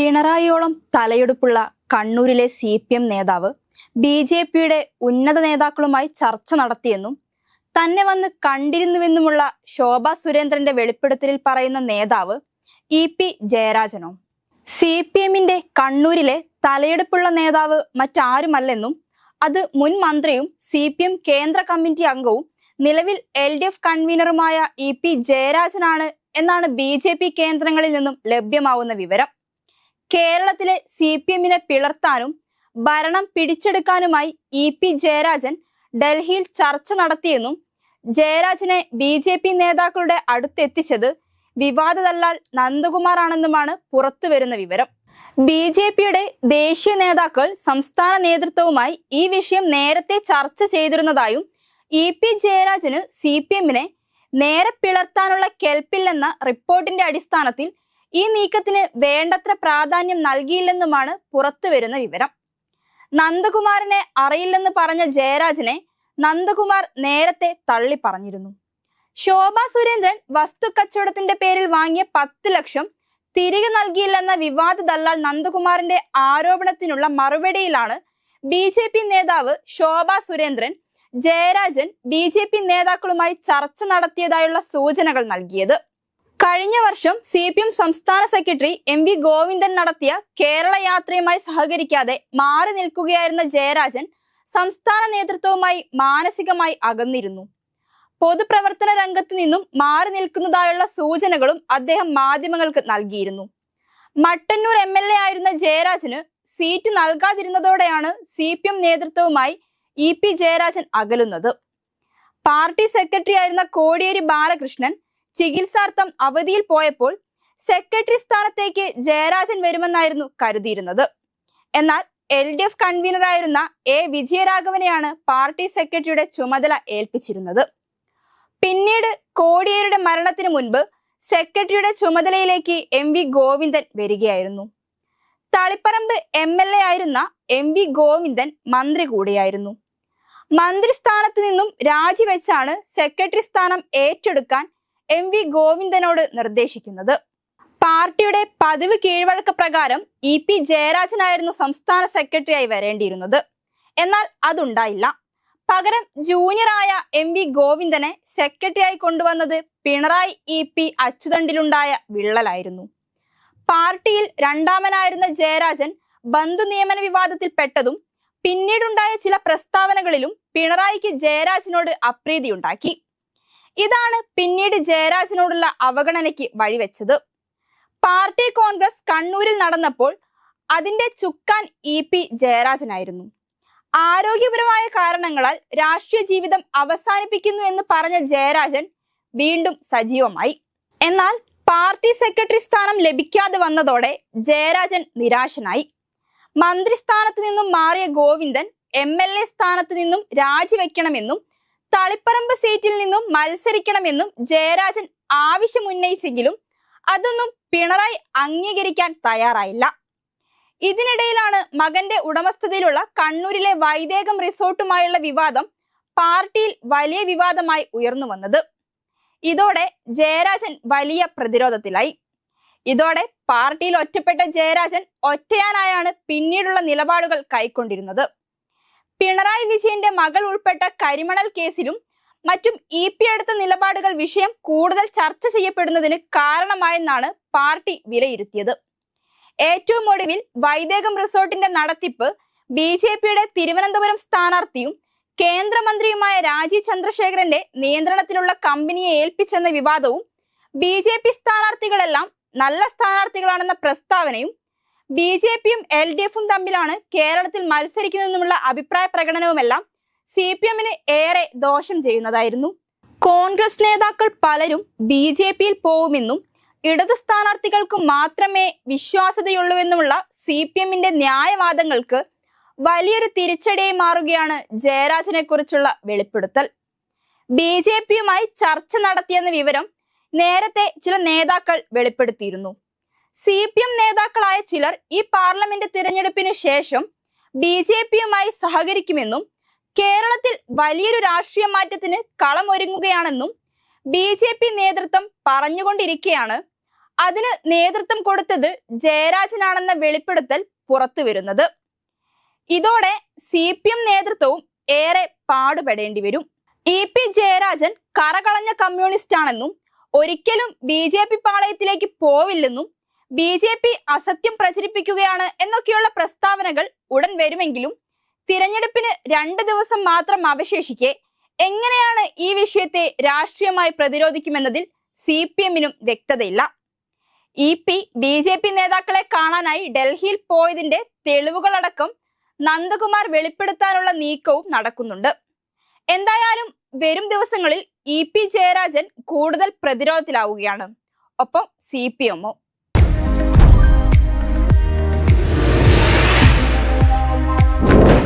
പിണറായിയോളം തലയെടുപ്പുള്ള കണ്ണൂരിലെ C P M നേതാവ് ബി ജെ പിയുടെ ഉന്നത നേതാക്കളുമായി ചർച്ച നടത്തിയെന്നും തന്നെ വന്ന് കണ്ടിരുന്നുവെന്നുമുള്ള ശോഭ സുരേന്ദ്രന്റെ വെളിപ്പെടുത്തലിൽ പറയുന്ന നേതാവ് ഇ പി ജയരാജനോ. സി പി എമ്മിന്റെ കണ്ണൂരിലെ തലയെടുപ്പുള്ള നേതാവ് മറ്റാരുമല്ലെന്നും അത് മുൻ മന്ത്രിയും സി പി എം കേന്ദ്ര കമ്മിറ്റി അംഗവും നിലവിൽ എൽ ഡി എഫ് കൺവീനറുമായ ഇ പി ജയരാജനാണ് എന്നാണ് ബി ജെ പി കേന്ദ്രങ്ങളിൽ നിന്നും ലഭ്യമാവുന്ന വിവരം. കേരളത്തിലെ സി പി എമ്മിനെ പിളർത്താനും ഭരണം പിടിച്ചെടുക്കാനുമായി ഇ പി ജയരാജൻ ഡൽഹിയിൽ ചർച്ച നടത്തിയെന്നും ജയരാജനെ ബി ജെ പി നേതാക്കളുടെ അടുത്തെത്തിച്ചത് വിവാദ ദല്ലാൽ നന്ദകുമാർ ആണെന്നുമാണ് പുറത്തുവരുന്ന വിവരം. ബി ജെ പിയുടെ ദേശീയ നേതാക്കൾ സംസ്ഥാന നേതൃത്വവുമായി ഈ വിഷയം നേരത്തെ ചർച്ച ചെയ്തിരുന്നതായും ഇ പി ജയരാജന് സി പി എമ്മിനെ നേരെ പിളർത്താനുള്ള കെൽപ്പില്ലെന്ന റിപ്പോർട്ടിന്റെ അടിസ്ഥാനത്തിൽ ഈ നീക്കത്തിന് വേണ്ടത്ര പ്രാധാന്യം നൽകിയില്ലെന്നുമാണ് പുറത്തുവരുന്ന വിവരം. നന്ദകുമാറിനെ അറിയില്ലെന്ന് പറഞ്ഞ ജയരാജനെ നന്ദകുമാർ നേരത്തെ തള്ളി പറഞ്ഞിരുന്നു. ശോഭ സുരേന്ദ്രൻ വസ്തു കച്ചവടത്തിന്റെ പേരിൽ വാങ്ങിയ പത്ത് ലക്ഷം തിരികെ നൽകിയില്ലെന്ന വിവാദ ദല്ലാൽ നന്ദകുമാറിന്റെ ആരോപണത്തിനുള്ള മറുപടിയിലാണ് ബി ജെ പി നേതാവ് Shobha Surendran Jayarajan B J P നേതാക്കളുമായി ചർച്ച നടത്തിയതായുള്ള സൂചനകൾ നൽകിയത്. കഴിഞ്ഞ വർഷം സി പി എം സംസ്ഥാന സെക്രട്ടറി എം വി ഗോവിന്ദൻ നടത്തിയ കേരള യാത്രയുമായി സഹകരിക്കാതെ മാറി നിൽക്കുകയായിരുന്ന ജയരാജൻ സംസ്ഥാന നേതൃത്വവുമായി മാനസികമായി അകന്നിരുന്നു. പൊതുപ്രവർത്തന രംഗത്തു നിന്നും മാറി നിൽക്കുന്നതായുള്ള സൂചനകളും അദ്ദേഹം മാധ്യമങ്ങൾക്ക് നൽകിയിരുന്നു. മട്ടന്നൂർ എം എൽ എ ആയിരുന്ന ജയരാജന് സീറ്റ് നൽകാതിരുന്നതോടെയാണ് സി പി എം നേതൃത്വവുമായി ഇ പി ജയരാജൻ അകലുന്നത്. പാർട്ടി സെക്രട്ടറി ആയിരുന്ന കോടിയേരി ബാലകൃഷ്ണൻ ചികിത്സാർത്ഥം അവധിയിൽ പോയപ്പോൾ സെക്രട്ടറി സ്ഥാനത്തേക്ക് ജയരാജൻ വരുമെന്നായിരുന്നു കരുതിയിരുന്നത്. എന്നാൽ എൽ ഡി എഫ് കൺവീനറായിരുന്ന എ വിജയരാഘവനെയാണ് പാർട്ടി സെക്രട്ടറിയുടെ ചുമതല ഏൽപ്പിച്ചിരുന്നത്. പിന്നീട് കോടിയേരിയുടെ മരണത്തിന് മുൻപ് സെക്രട്ടറിയുടെ ചുമതലയിലേക്ക് എം വി ഗോവിന്ദൻ വരികയായിരുന്നു. തളിപ്പറമ്പ് എം എൽ എ ആയിരുന്ന എം വി ഗോവിന്ദൻ മന്ത്രി കൂടിയായിരുന്നു. മന്ത്രി സ്ഥാനത്ത് നിന്നും രാജിവെച്ചാണ് സെക്രട്ടറി സ്ഥാനം ഏറ്റെടുക്കാൻ എം വി ഗോവിന്ദനോട് നിർദ്ദേശിക്കുന്നത്. പാർട്ടിയുടെ പതിവ് കീഴ്വഴക്ക പ്രകാരം ഇ പി ജയരാജനായിരുന്നു സംസ്ഥാന സെക്രട്ടറിയായി വരേണ്ടിയിരുന്നത്. എന്നാൽ അതുണ്ടായില്ല. പകരം ജൂനിയറായ എം വി ഗോവിന്ദനെ സെക്രട്ടറിയായി കൊണ്ടുവന്നത് പിണറായി ഇ പി അച്ചുതണ്ടിലുണ്ടായ വിള്ളലായിരുന്നു. പാർട്ടിയിൽ രണ്ടാമനായിരുന്ന ജയരാജൻ ബന്ധു നിയമന വിവാദത്തിൽ പെട്ടതും പിന്നീടുണ്ടായ ചില പ്രസ്താവനകളിലും പിണറായിക്ക് ജയരാജനോട് അപ്രീതിയുണ്ടാക്കി ഇതാണ് പിന്നീട് ജയരാജനോടുള്ള അവഗണനയ്ക്ക് വഴിവെച്ചത്. പാർട്ടി കോൺഗ്രസ് കണ്ണൂരിൽ നടന്നപ്പോൾ അതിന്റെ ചുക്കാൻ ഇ പി ജയരാജനായിരുന്നു. ആരോഗ്യപരമായ കാരണങ്ങളാൽ രാഷ്ട്രീയ ജീവിതം അവസാനിപ്പിക്കുന്നു എന്ന് പറഞ്ഞ ജയരാജൻ വീണ്ടും സജീവമായി. എന്നാൽ പാർട്ടി സെക്രട്ടറി സ്ഥാനം ലഭിക്കാതെ വന്നതോടെ ജയരാജൻ നിരാശനായി. മന്ത്രിസ്ഥാനത്ത് നിന്നും മാറിയ ഗോവിന്ദൻ എം എൽ എ സ്ഥാനത്ത് നിന്നും രാജിവെക്കണമെന്നും തളിപ്പറമ്പ് സീറ്റിൽ നിന്നും മത്സരിക്കണമെന്നും ജയരാജൻ ആവശ്യമുന്നയിച്ചെങ്കിലും അതൊന്നും പിണറായി അംഗീകരിക്കാൻ തയ്യാറായില്ല. ഇതിനിടയിലാണ് മകന്റെ ഉടമസ്ഥതയിലുള്ള കണ്ണൂരിലെ വൈദേകം റിസോർട്ടുമായുള്ള വിവാദം പാർട്ടിയിൽ വലിയ വിവാദമായി ഉയർന്നു വന്നത്. ഇതോടെ ജയരാജൻ വലിയ പ്രതിരോധത്തിലായി. ഇതോടെ പാർട്ടിയിൽ ഒറ്റപ്പെട്ട ജയരാജൻ ഒറ്റയാനായാണ് പിന്നീടുള്ള നിലപാടുകൾ കൈക്കൊണ്ടിരുന്നത്. പിണറായി വിജയന്റെ മകൾ ഉൾപ്പെട്ട കരിമണൽ കേസിലും മറ്റും ഇ പി എടുത്ത നിലപാടുകൾ വിഷയം കൂടുതൽ ചർച്ച ചെയ്യപ്പെടുന്നതിന് കാരണമായെന്നാണ് പാർട്ടി വിലയിരുത്തിയത്. ഏറ്റവും ഒടുവിൽ വൈദേകം റിസോർട്ടിന്റെ നടത്തിപ്പ് ബി ജെ പിയുടെ തിരുവനന്തപുരം സ്ഥാനാർത്ഥിയും കേന്ദ്രമന്ത്രിയുമായ രാജീവ് ചന്ദ്രശേഖരന്റെ നിയന്ത്രണത്തിലുള്ള കമ്പനിയെ ഏൽപ്പിച്ചെന്ന വിവാദവും ബി ജെ പി സ്ഥാനാർത്ഥികളെല്ലാം നല്ല സ്ഥാനാർത്ഥികളാണെന്ന പ്രസ്താവനയും ബി ജെ പിയും എൽ ഡി എഫും തമ്മിലാണ് കേരളത്തിൽ മത്സരിക്കുന്നതെന്നുമുള്ള അഭിപ്രായ പ്രകടനവുമെല്ലാം സി പി എമ്മിന് ഏറെ ദോഷം ചെയ്യുന്നതായിരുന്നു. കോൺഗ്രസ് നേതാക്കൾ പലരും ബി ജെ പിയിൽ പോകുമെന്നും ഇടത് സ്ഥാനാർത്ഥികൾക്ക് മാത്രമേ വിശ്വാസ്യതയുള്ളൂവെന്നുമുള്ള സി പി എമ്മിന്റെ ന്യായവാദങ്ങൾക്ക് വലിയൊരു തിരിച്ചടിയായി മാറുകയാണ് ജയരാജനെ കുറിച്ചുള്ള വെളിപ്പെടുത്തൽ. ബി ജെ പിയുമായി ചർച്ച നടത്തിയെന്ന വിവരം നേരത്തെ ചില നേതാക്കൾ വെളിപ്പെടുത്തിയിരുന്നു. സി പി എം നേതാക്കളായ ചിലർ ഈ പാർലമെന്റ് തിരഞ്ഞെടുപ്പിന് ശേഷം ബി ജെ പിയുമായി സഹകരിക്കുമെന്നും കേരളത്തിൽ വലിയൊരു രാഷ്ട്രീയ മാറ്റത്തിന് കളമൊരുങ്ങുകയാണെന്നും ബി ജെ പി നേതൃത്വം പറഞ്ഞുകൊണ്ടിരിക്കെയാണ്. അതിന് നേതൃത്വം കൊടുത്തത് ജയരാജനാണെന്ന വെളിപ്പെടുത്തൽ പുറത്തു വരുന്നത് ഇതോടെ സി പി എം നേതൃത്വവും ഏറെ പാടുപെടേണ്ടി വരും. ഇ പി ജയരാജൻ കറകളഞ്ഞ കമ്മ്യൂണിസ്റ്റ് ആണെന്നും ഒരിക്കലും ബി ജെ പി പാളയത്തിലേക്ക് പോവില്ലെന്നും ബി ജെ പി അസത്യം പ്രചരിപ്പിക്കുകയാണ് എന്നൊക്കെയുള്ള പ്രസ്താവനകൾ ഉടൻ വരുമെങ്കിലും തിരഞ്ഞെടുപ്പിന് രണ്ട് ദിവസം മാത്രം അവശേഷിക്കെ എങ്ങനെയാണ് ഈ വിഷയത്തെ രാഷ്ട്രീയമായി പ്രതിരോധിക്കുമെന്നതിൽ സി പി എമ്മിനും വ്യക്തതയില്ല. E P B J P നേതാക്കളെ കാണാനായി ഡൽഹിയിൽ പോയതിന്റെ തെളിവുകളടക്കം നന്ദകുമാർ വെളിപ്പെടുത്താനുള്ള നീക്കവും നടക്കുന്നുണ്ട്. എന്തായാലും വരും ദിവസങ്ങളിൽ ഇ പി ജയരാജൻ കൂടുതൽ പ്രതിരോധത്തിലാവുകയാണ്. ഒപ്പം സി പി എമ്മോ.